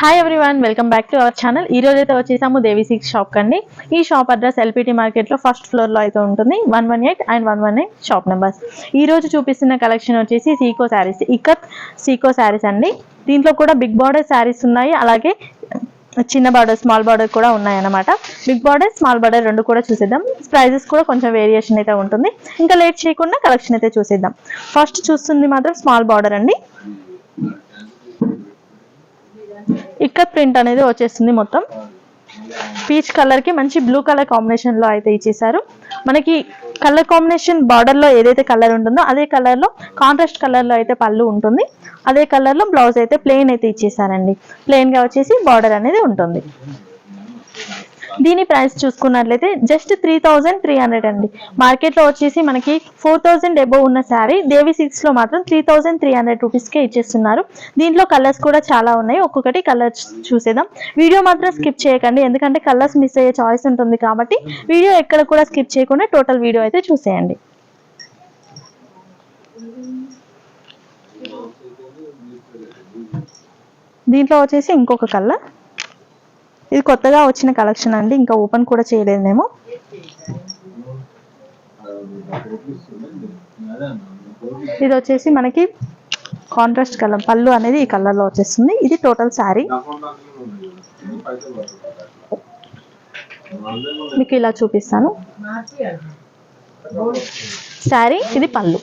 Hi everyone welcome back to our channel ఈ రోజు అయితే వచ్చేసాము దేవి సిక్స్ షాప్ కండి ఈ షాప్ అడ్రస్ ఎల్పిటి మార్కెట్లో ఫస్ట్ ఫ్లోర్లో అయితే ఉంటుంది. One one eight and one one eight shop numbers ఈ రోజు చూపిస్తున్న కలెక్షన్ వచ్చేసి సీకో శారీస్ ఇకత్ సీకో శారీస్ అండి. దీంట్లో కూడా బిగ్ బార్డర్ శారీస్ ఉన్నాయి. అలాగే చిన్న బార్డర్ స్మాల్ బార్డర్ కూడా ఉన్నాయి అన్నమాట బిగ్ బార్డర్ స్మాల్ బార్డర్ రెండు కూడా చూసేద్దాం. ప్రైజెస్ కూడా కొంచెం వేరియేషన్ అయితే ఉంటుంది. ఇంకా లేట్ చేయకుండా కలెక్షన్ అయితే చూసేద్దాం. ఫస్ట్ చూస్తుంది మాత్రం స్మాల్ బార్డర్ అండి. ఇక్కడ ప్రింట్ అనేది వచ్చేస్తుంది మొత్తం. పీచ్ కలర్కి మంచి బ్లూ కలర్ కాంబినేషన్లో అయితే ఇచ్చేసారు మనకి కలర్ కాంబినేషన్ బార్డర్లో ఏదైతే కలర్ ఉంటుందో అదే కలర్లో కాంట్రాస్ట్ కలర్లో అయితే పళ్ళు ఉంటుంది. అదే కలర్లో బ్లౌజ్ అయితే ప్లెయిన్ అయితే ఇచ్చేసారండి ప్లెయిన్గా వచ్చేసి బార్డర్ అనేది ఉంటుంది. దీని ప్రైస్ చూసుకున్నట్లయితే just three thousand three hundred అండి. మార్కెట్లో వచ్చేసి మనకి ఫోర్ థౌజండ్ ఎబో ఉన్న శారీ దేవి సిక్స్లో మాత్రం త్రీ థౌజండ్ త్రీ హండ్రెడ్ రూపీస్కే ఇచ్చేస్తున్నారు. దీంట్లో కలర్స్ కూడా చాలా ఉన్నాయి. ఒక్కొక్కటి కలర్స్ చూసేద్దాం. వీడియో మాత్రం స్కిప్ చేయకండి. ఎందుకంటే కలర్స్ మిస్ అయ్యే చాయిస్ ఉంటుంది కాబట్టి వీడియో ఎక్కడ కూడా స్కిప్ చేయకుండా టోటల్ వీడియో అయితే చూసేయండి. దీంట్లో వచ్చేసి ఇంకొక కలర్. ఇది కొత్తగా వచ్చిన కలెక్షన్ అండి. ఇంకా ఓపెన్ కూడా చేయలేదు మేము. ఇది వచ్చేసి మనకి కాంట్రాస్ట్ కలర్ పళ్ళు అనేది ఈ కలర్లో వచ్చేస్తుంది. ఇది టోటల్ శారీ మీకు ఇలా చూపిస్తాను. శారీ ఇది పళ్ళు.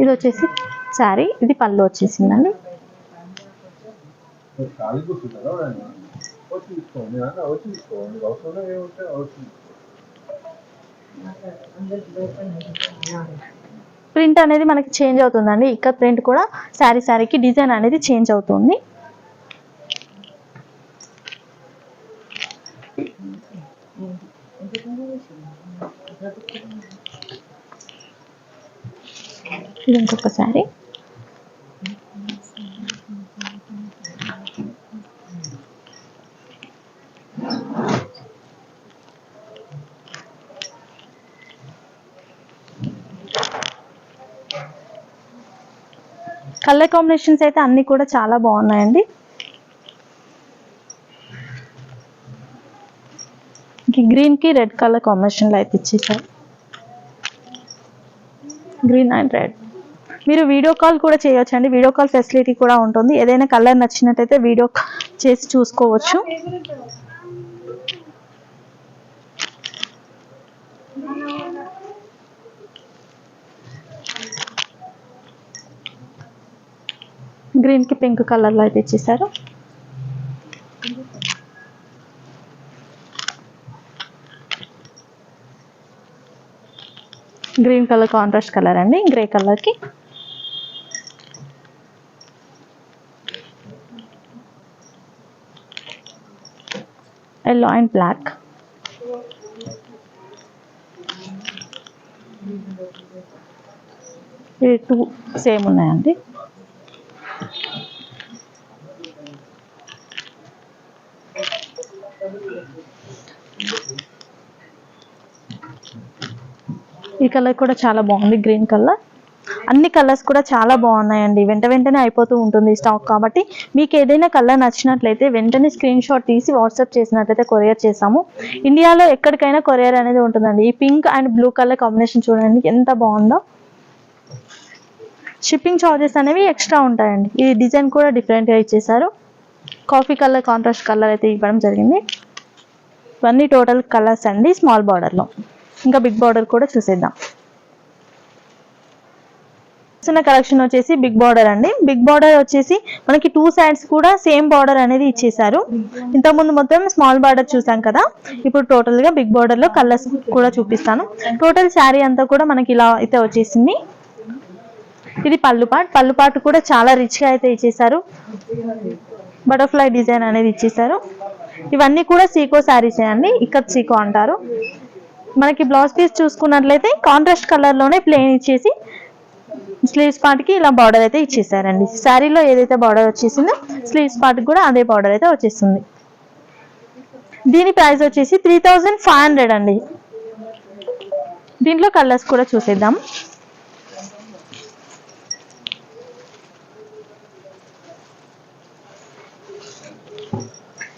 ఇది వచ్చేసి శారీ ఇది పళ్ళు వచ్చేసిందండి. ప్రింట్ అనేది మనకి చేంజ్ అవుతుందండి. ఇక్కడ ప్రింట్ కూడా శారీ శారీకి డిజైన్ అనేది చేంజ్ అవుతుంది. ఇది కలర్ కాంబినేషన్స్ అయితే అన్ని కూడా చాలా బాగున్నాయండి. గ్రీన్కి రెడ్ కలర్ కాంబినేషన్లో అయితే ఇచ్చేసారు గ్రీన్ అండ్ రెడ్ మీరు వీడియో కాల్ కూడా చేయొచ్చు అండి. వీడియో కాల్ ఫెసిలిటీ కూడా ఉంటుంది. ఏదైనా కలర్ నచ్చినట్టయితే వీడియో చేసి చూసుకోవచ్చు. గ్రీన్కి పింక్ కలర్లో అయితే ఇచ్చేసారు. గ్రీన్ కలర్ కాంట్రాస్ట్ కలర్ అండి గ్రే కలర్కి. ఎల్లో అండ్ బ్లాక్ ఇవి టూ సేమ్ ఉన్నాయండి. ఈ కలర్ కూడా చాలా బాగుంది గ్రీన్ కలర్. అన్ని కలర్స్ కూడా చాలా బాగున్నాయండి. వెంట వెంటనే అయిపోతూ ఉంటుంది స్టాక్ కాబట్టి. మీకు ఏదైనా కలర్ నచ్చినట్లయితే వెంటనే స్క్రీన్ షాట్ తీసి వాట్సాప్ చేసినట్లయితే కొరియర్ చేసాము ఇండియాలో ఎక్కడికైనా కొరియర్ అనేది ఉంటుందండి. ఈ pink and blue colour combination చూడండి ఎంత బాగుందో. షిప్పింగ్ చార్జెస్ అనేవి ఎక్స్ట్రా ఉంటాయండి. ఈ డిజైన్ కూడా డిఫరెంట్గా ఇచ్చేసారు కాఫీ కలర్ కాంట్రాస్ట్ కలర్ అయితే ఇవ్వడం జరిగింది. ఇవన్నీ టోటల్ కలర్స్ అండి స్మాల్ బార్డర్లో ఇంకా బిగ్ బార్డర్ కూడా చూసేద్దాం. చూస్తున్న కలెక్షన్ వచ్చేసి బిగ్ బార్డర్ అండి. బిగ్ బార్డర్ వచ్చేసి మనకి టూ సైడ్స్ కూడా సేమ్ బార్డర్ అనేది ఇచ్చేసారు ఇంతకుముందు మొత్తం స్మాల్ బార్డర్ చూసాం కదా. ఇప్పుడు టోటల్గా బిగ్ బార్డర్లో కలర్స్ కూడా చూపిస్తాను. టోటల్ శారీ అంతా కూడా మనకి ఇలా అయితే వచ్చేసింది. ఇది పళ్ళు పాట్. పళ్ళు పాటు కూడా చాలా రిచ్గా అయితే ఇచ్చేసారు బటర్ఫ్లై డిజైన్ అనేది ఇచ్చేసారు ఇవన్నీ కూడా సీకో శారీసే అండి. ఇక్కడ సీకో అంటారు. మనకి బ్లౌజ్ పీస్ చూసుకున్నట్లయితే కాంట్రాస్ట్ కలర్లోనే ప్లెయిన్ ఇచ్చేసి స్లీవ్స్ పార్ట్కి ఇలా బార్డర్ అయితే ఇచ్చేసారండి. శారీలో ఏదైతే బార్డర్ వచ్చేసిందో స్లీవ్స్ పార్ట్కి కూడా అదే బార్డర్ అయితే వచ్చేస్తుంది. దీని ప్రైస్ వచ్చేసి త్రీ థౌజండ్ ఫైవ్ హండ్రెడ్ అండి. దీంట్లో కలర్స్ కూడా చూసేద్దాం.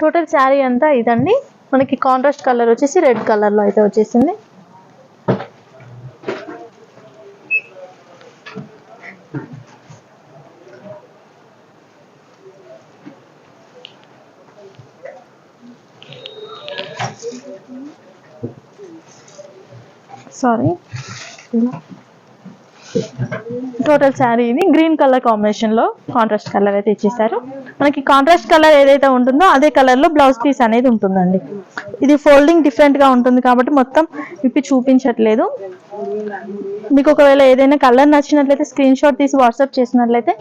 టోటల్ శారీ అంతా ఇదండి. మనకి కాంట్రాస్ట్ కలర్ వచ్చేసి రెడ్ కలర్లో అయితే వచ్చేసింది. సారీ టోటల్ శారీని గ్రీన్ కలర్ కాంబినేషన్లో కాంట్రాస్ట్ కలర్ అయితే ఇచ్చేసారు. మనకి కాంట్రాస్ట్ కలర్ ఏదైతే ఉంటుందో అదే కలర్లో బ్లౌజ్ పీస్ అనేది ఉంటుందండి. ఇది ఫోల్డింగ్ డిఫరెంట్గా ఉంటుంది కాబట్టి మొత్తం విప్పి చూపించట్లేదు. మీకు ఒకవేళ ఏదైనా కలర్ నచ్చినట్లయితే స్క్రీన్ షాట్ తీసి వాట్సాప్ చేసినట్లయితే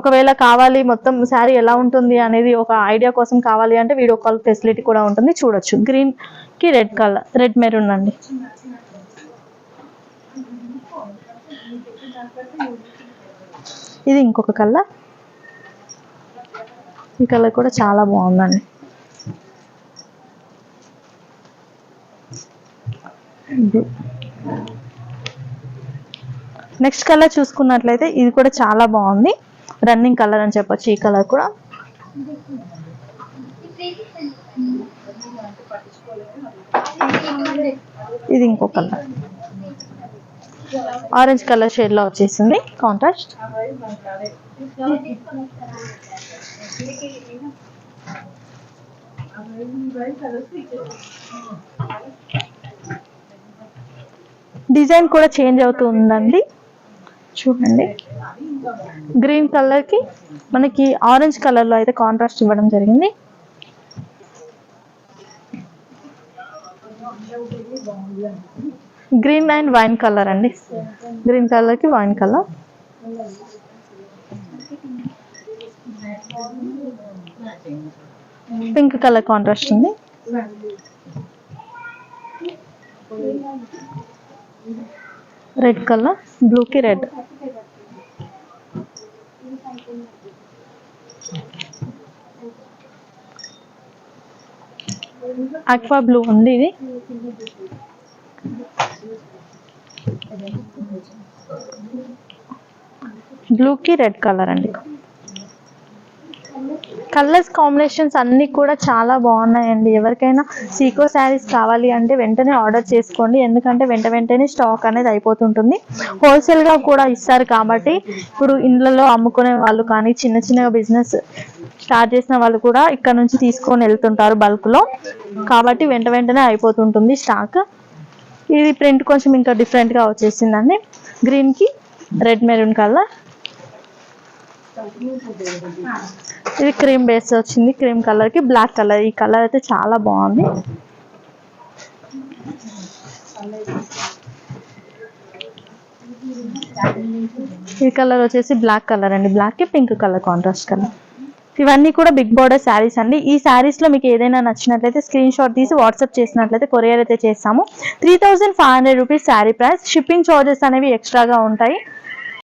ఒకవేళ కావాలి మొత్తం శారీ ఎలా ఉంటుంది అనేది ఒక ఐడియా కోసం కావాలి అంటే వీడియో కాల్ ఫెసిలిటీ కూడా ఉంటుంది. చూడొచ్చు. గ్రీన్కి రెడ్ కలర్ రెడ్ మెరూన్ అండి. ఇది ఇంకొక కలర్ ఈ కలర్ కూడా చాలా బాగుందండి. నెక్స్ట్ కలర్ చూసుకున్నట్లయితే ఇది కూడా చాలా బాగుంది. రన్నింగ్ కలర్ అని చెప్పొచ్చు ఈ కలర్ కూడా. ఇది ఇంకో కలర్ ఆరెంజ్ కలర్ షేడ్లో వచ్చేసింది కాంట్రాస్ట్. డిజైన్ కూడా చేంజ్ అవుతూ ఉందండి చూడండి. గ్రీన్ కలర్కి మనకి ఆరెంజ్ కలర్లో అయితే కాంట్రాస్ట్ ఇవ్వడం జరిగింది. గ్రీన్ అండ్ వైన్ కలర్ అండి. గ్రీన్ కలర్కి wine colour pink colour contrast ఉంది. రెడ్ కలర్ బ్లూ కి రెడ్ అక్వా బ్లూ ఉంది ఇది. బ్లూకి రెడ్ కలర్ అండి. కలర్స్ కాంబినేషన్స్ అన్నీ కూడా చాలా బాగున్నాయండి. ఎవరికైనా సీకో శారీస్ కావాలి అంటే వెంటనే ఆర్డర్ చేసుకోండి. ఎందుకంటే వెంట వెంటనే స్టాక్ అనేది అయిపోతుంటుంది. హోల్సేల్గా కూడా ఇస్తారు కాబట్టి ఇప్పుడు ఇండ్లలో అమ్ముకునే వాళ్ళు కానీ చిన్న చిన్న బిజినెస్ స్టార్ట్ చేసిన వాళ్ళు కూడా ఇక్కడ నుంచి తీసుకొని వెళ్తుంటారు బల్క్లో కాబట్టి వెంట వెంటనే అయిపోతుంటుంది స్టాక్ ఇది ప్రింట్ కొంచెం ఇంకా డిఫరెంట్గా వచ్చేసిందండి. గ్రీన్కి రెడ్ మెరూన్ కలర్ ఇది క్రీమ్ బేస్ వచ్చింది. క్రీమ్ కలర్కి బ్లాక్ కలర్ ఈ కలర్ అయితే చాలా బాగుంది. ఈ కలర్ వచ్చేసి బ్లాక్ కలర్ అండి. బ్లాక్కి పింక్ కలర్ కాంట్రాస్ట్ కలర్ ఇవన్నీ కూడా బిగ్ బార్డర్ శారీస్ అండి. ఈ శారీస్లో మీకు ఏదైనా నచ్చినట్లయితే స్క్రీన్ షాట్ తీసి వాట్సాప్ చేసినట్లయితే కొరియర్ అయితే చేస్తాము. Three thousand five hundred rupees sari price. Shipping charges అనేవి ఎక్స్ట్రాగా ఉంటాయి.